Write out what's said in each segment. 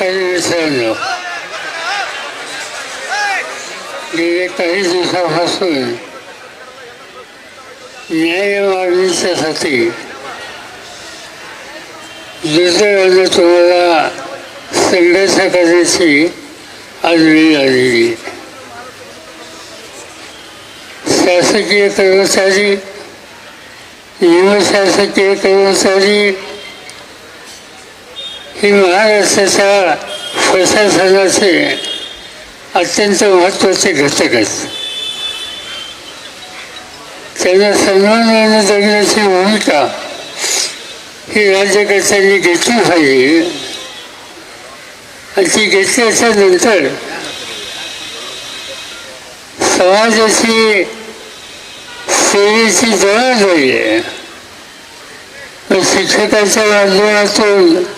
अधिकारी मित्रांनो गेले काही दिवसापासून न्याय मागणीच्यासाठी दुसऱ्यानं तुम्हाला संघर्ष करण्याची आज वेळ आलेली. शासकीय कर्मचारी निमशासकीय कर्मचारी ही महाराष्ट्राच्या प्रशासनाचे अत्यंत महत्त्वाचे घटक आहेत. त्यांना सन्मानाने जगण्याची भूमिका ही राज्यकर्त्यांनी घेतली पाहिजे. आणि ती घेतल्याच्या नंतर समाजाची सेवेची जबाबदारी आहे. शिक्षकाच्या माध्यमातून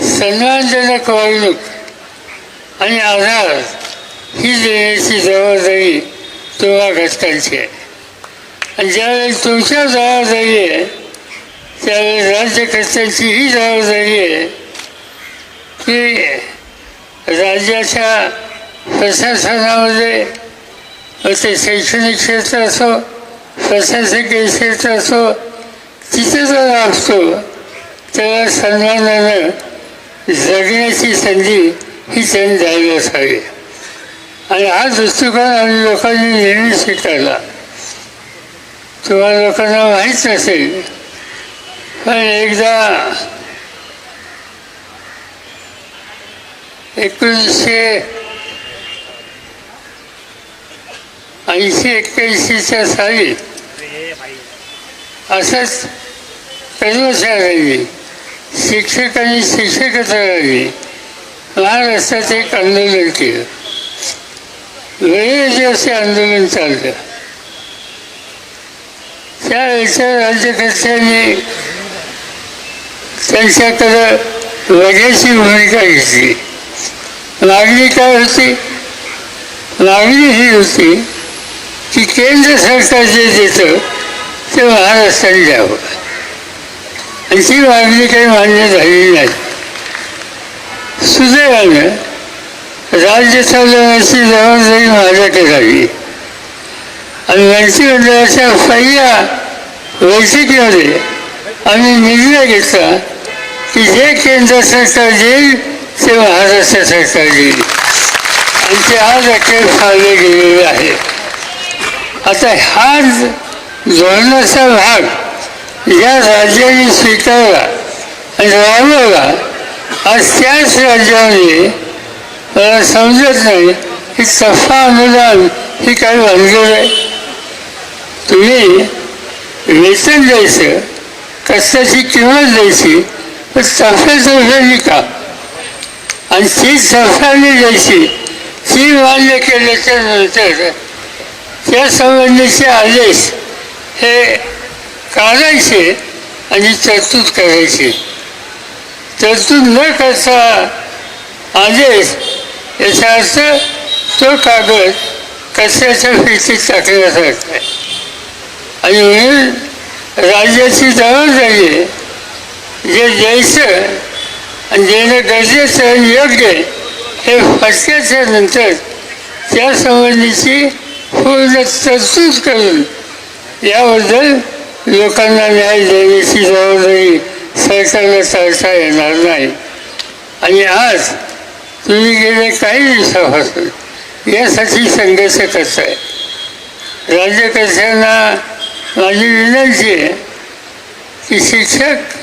सन्मानजनक वागणूक आणि आधार ही देण्याची जबाबदारी तुम्हा घटकांची आहे. आणि ज्यावेळेस तुमच्या जबाबदारी आहे त्यावेळेस राज्यकर्त्यांची ही जबाबदारी आहे की राज्याच्या प्रशासनामध्ये ते शैक्षणिक क्षेत्र असो प्रशासकीय क्षेत्र असो तिथे जर असतो तेव्हा सन्मानानं जगण्याची संधी ही त्यांनी द्यायला असावी आणि हा दृष्टिकोन आम्ही लोकांनी नेहमी स्वीकारला. तुम्हाला लोकांना माहीत नसेल पण एकदा एकोणीसशे ऐंशी एक्क्याऐंशीच्या साली असंच कर्मचाऱ्यांनी शिक्षक आणि शिक्षकेतरांनी महाराष्ट्रात एक आंदोलन केलं. वेळेचे असे आंदोलन चाललं. त्यावेळेच्या राज्यकर्त्यांनी त्यांच्याकडं वगैरेची भूमिका घेतली. मागणी काय होती? मागणी ही होती की केंद्र सरकार जे देतं ते महाराष्ट्राने द्यावं. आणि ती मागणी काही मान्य झालेली नाही सुदैवानं राज्य चालवण्याची जबाबदारी माझ्याकडे झाली आणि मंत्रिमंडळाच्या पहिल्या बैठकीमध्ये आम्ही निर्णय घेतला की जे केंद्र सरकार देईल ते महाराष्ट्र सरकार देईल आणि ते आज अखेर फाळले गेलेले आहे आता हा धोरणाचा भाग या राज्याने स्वीकारला आणि राबवला आज त्याच राज्याने मला समजत नाही की सफा अनुदान ही काय भानगड आहे? तुम्ही वेतन द्यायचं कष्टाची किंमत द्यायची तर सफेद का आणि ती सफाने द्यायची ती मान्य केल्याच्यानंतर त्या संबंधीचे आदेश हे काढायचे आणि तरतूद करायची. तरतूद न करता आदेश याचा अर्थ तो कागद कचऱ्याच्या फिरतीत टाकण्यासारखा आहे. आणि म्हणून राज्याची जबाबदारी आहे जे द्यायचं आणि देणं गरजेचं योग्य आहे हे फटक्याच्या नंतर त्या संबंधीची पूर्ण तरतूद करून याबद्दल लोकांना न्याय देण्याची जबाबदारी सरकारला टाळता येणार नाही. आणि आज तुम्ही गेले काही दिवसापासून यासाठी संघर्ष करताय. राज्यकर्त्यांना माझी विनंती आहे की शिक्षक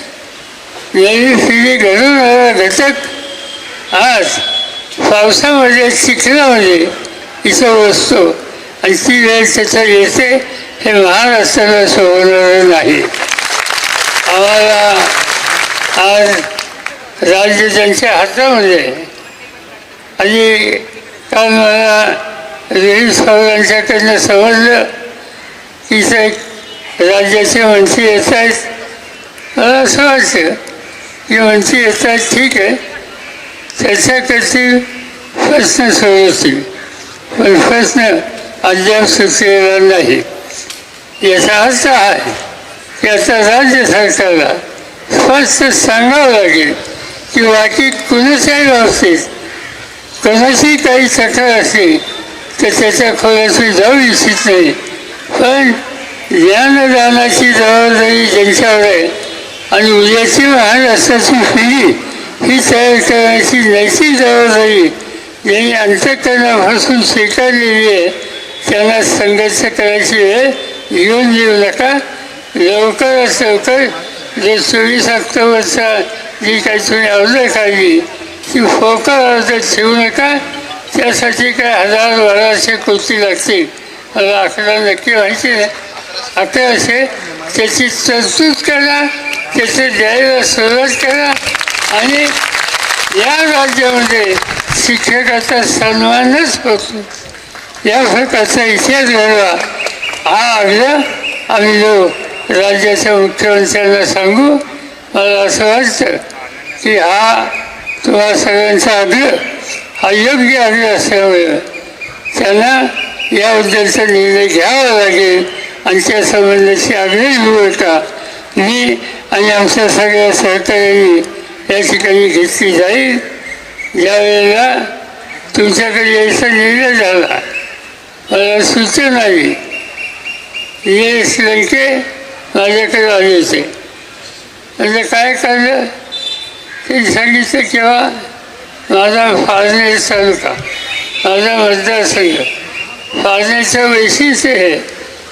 नवी पिढी घडवणारा घटक आज पावसामध्ये चिखलामध्ये इथं बसतो आणि ती वेळ त्याच्या येते. हे महाराष्ट्राला सोडवणारं नाही. आम्हाला आज राज्य त्यांच्या हातामध्ये. आणि काल मला रेल साहेबांच्याकडनं समजलं की साहेब राज्याचे मंत्री येत आहेत मला असं वाटतं की मंत्री येत आहेत ठीक आहे. चर्चा प्रश्न सोडवतील. पण प्रश्न अद्याप सुचलेला नाही. याचा अर्थ आहे की आता राज्य सरकारला स्पष्ट सांगावं लागेल की बाकी कुणाच्याही बाबतीत कोणाशी काही तक्रार असेल तर त्याच्या खोलाशी जाऊ इच्छित नाही. पण ज्ञानदानाची जबाबदारी ज्यांच्यावर आहे आणि उद्याची महान महाराष्ट्राची पिढी ही तयार करण्याची नैतिक जबाबदारी ज्यांनी अंतकरणापासून स्वीकारलेली आहे त्यांना संघर्ष करायची वेळ येऊन येऊ नका. लवकरात लवकर जे चोवीस ऑक्टोबरचा जी काही तुम्ही अर्ज काढली ती फोकल अर्ज ठेवू नका. त्यासाठी काय हजार बाराशे कोटी लागतील. मला आकडा नक्की माहिती नाही अकराशे त्याची तरतूद करा त्याचे द्यायला सुरुवात करा आणि या राज्यामध्ये शिक्षकाचा सन्मानच होतो. या प्रकारचा इतिहास घडवा. हा अर्ज आम्ही जो राज्याच्या मुख्यमंत्र्यांना सांगू मला असं वाटतं की हा तुम्हा सगळ्यांचा आग्रह हा योग्य आग्रह असल्यामुळे त्यांना याबद्दलचा निर्णय घ्यावा लागेल आणि त्या संबंधाची आग्रही भूमिका मी आणि आमच्या सगळ्या सहकार्यांनी या ठिकाणी घेतली जाईल. ज्यावेळेला तुमच्याकडे यायचा निर्णय झाला मला सूचना आली ये लंके माझ्याकडे आले होते. म्हणजे काय करलं? ते सांगितलं केव्हा माझा फाळणे तालुका माझा मतदारसंघ. फाळण्याचं वैशिष्ट्य हे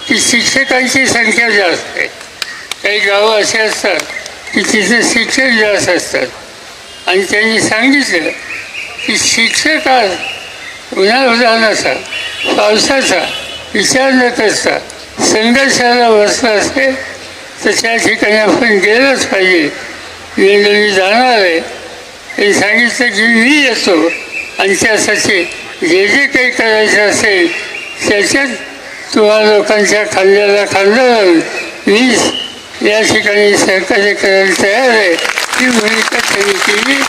की शिक्षकांची संख्या जास्त आहे. काही गावं असे असतात की तिथे शिक्षक जास्त असतात. आणि त्यांनी सांगितलं की शिक्षक आज उन्हाळ्याचा पावसाचा विचार न करता संघर्षाला बसला असेल तर त्या ठिकाणी आपण गेलंच पाहिजे. वेळोवेळी जाणार आहे. हे सांगितलं की मी येतो. आणि त्यासाठी जे जे काही करायचं असेल त्याच्यात तुम्हा लोकांच्या खांद्याला खांदा लावून मी या ठिकाणी सहकार्य करायला तयार आहे. ही भूमिका त्यांनी केली.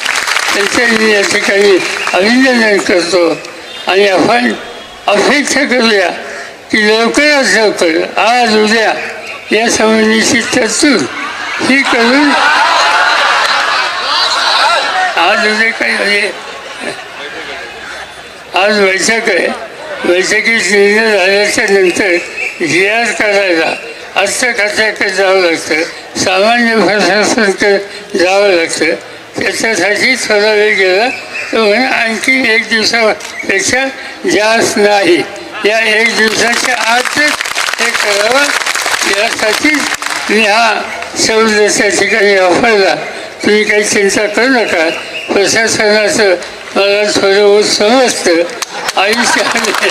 त्यांचं मी या ठिकाणी अभिनंदन करतो. आणि आपण अपेक्षा करूया. की लवकरात लवकर. आज उद्या. या संबंधीची तरतूद ही करून आज उद्या काही म्हणजे आज बैठक आहे. बैठकीत निर्णय झाल्याच्यानंतर जी आर करायला अर्थखात्याकडे जावं लागतं. सामान्य प्रशासनाकडे जावं लागतं. त्याच्यासाठी थोडा वेळ गेला. तर म्हणे आणखी एक दिवसापेक्षा जास्त नाही. या एक दिवसाच्या आज हे करावं यासाठीच मी हा शब्द त्या ठिकाणी वापरला तुम्ही काही चिंता करू नका. प्रशासनाचं मला थोडं समजतं आयुष्याने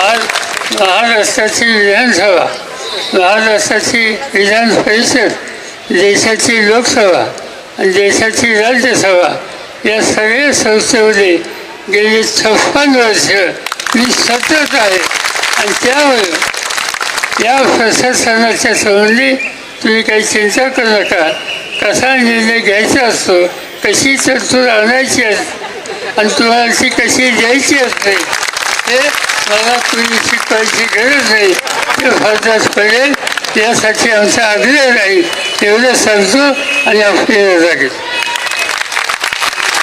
आज महाराष्ट्राची विधानसभा महाराष्ट्राची विधान परिषद देशाची लोकसभा आणि देशाची राज्यसभा या सगळ्या संस्थेमध्ये गेली छप्पन वर्ष मी सतत आहे. आणि त्यामुळे या प्रशासनाच्या संबंधी तुम्ही काही चिंता करू नका. कसा निर्णय घ्यायचा असतो कशी तरतूद आणायची असते आणि तुम्हाला ती कशी द्यायची असते हे मला तुम्ही शिकवायची गरज नाही ते फरदास पडेल. यासाठी आमचा आग्रह राहील. एवढं सांगतो आणि आपली रजा घेतो